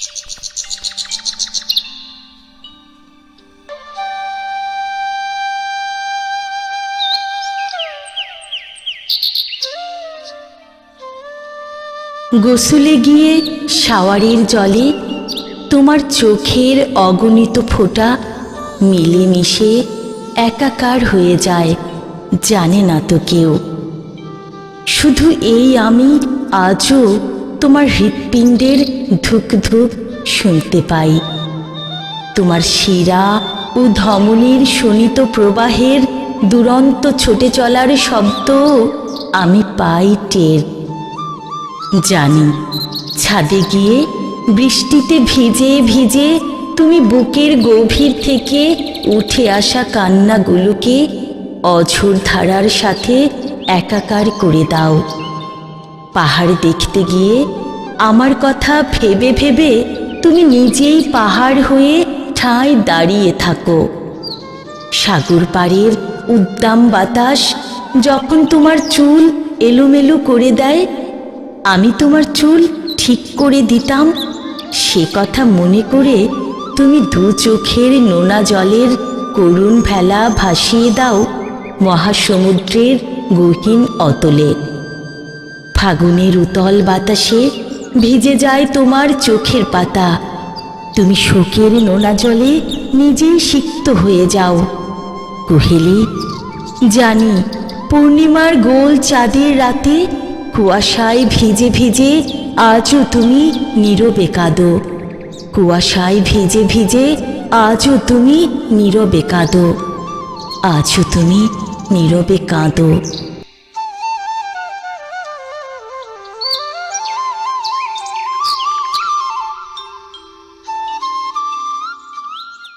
গোসলে গিয়ে শাওয়ারের জলে তোমার চোখের অগণিত ফোঁটা মিলেমিশে একাকার হয়ে যায়, জানে না তো কেউ। শুধু এই আমি আজও তোমার হৃৎপিণ্ডের ধুক ধুক শুনতে পাই। তোমার শিরা ও ধমনীর শোণিত প্রবাহের দুরন্ত ছুটে চলার শব্দ আমি পাই টের। জানি, ছাদে গিয়ে বৃষ্টিতে ভিজে ভিজে তুমি বুকের গভীর থেকে উঠে আসা কান্নাগুলোকে অঝোর ধারার সাথে একাকার করে দাও। পাহাড় দেখতে গিয়ে আমার কথা ভেবে ভেবে তুমি নিজেই পাহাড় হয়ে ঠাঁই দাঁড়িয়ে থাকো। সাগর পাড়ের উদ্দাম বাতাস যখন তোমার চুল এলোমেলো করে দেয়, আমি তোমার চুল ঠিক করে দিতাম। সে কথা মনে করে তুমি দু চোখের নোনা জলের করুণ ভেলা ভাসিয়ে দাও মহাসমুদ্রের গহীন অতলে। ফাগুনের উতল বাতাসে ভিজে যায় তোমার চোখের পাতা। তুমি শোকের নোনা জলে নিজেই সিক্ত হয়ে যাও। কুহেলি, জানি, পূর্ণিমার গোল চাঁদের রাতে কুয়াশায় ভিজে ভিজে আজও তুমি নীরবে কাঁদো। কুয়াশায় ভিজে ভিজে আজও তুমি নীরবে কাঁদো। আজও তুমি নীরবে কাঁদো।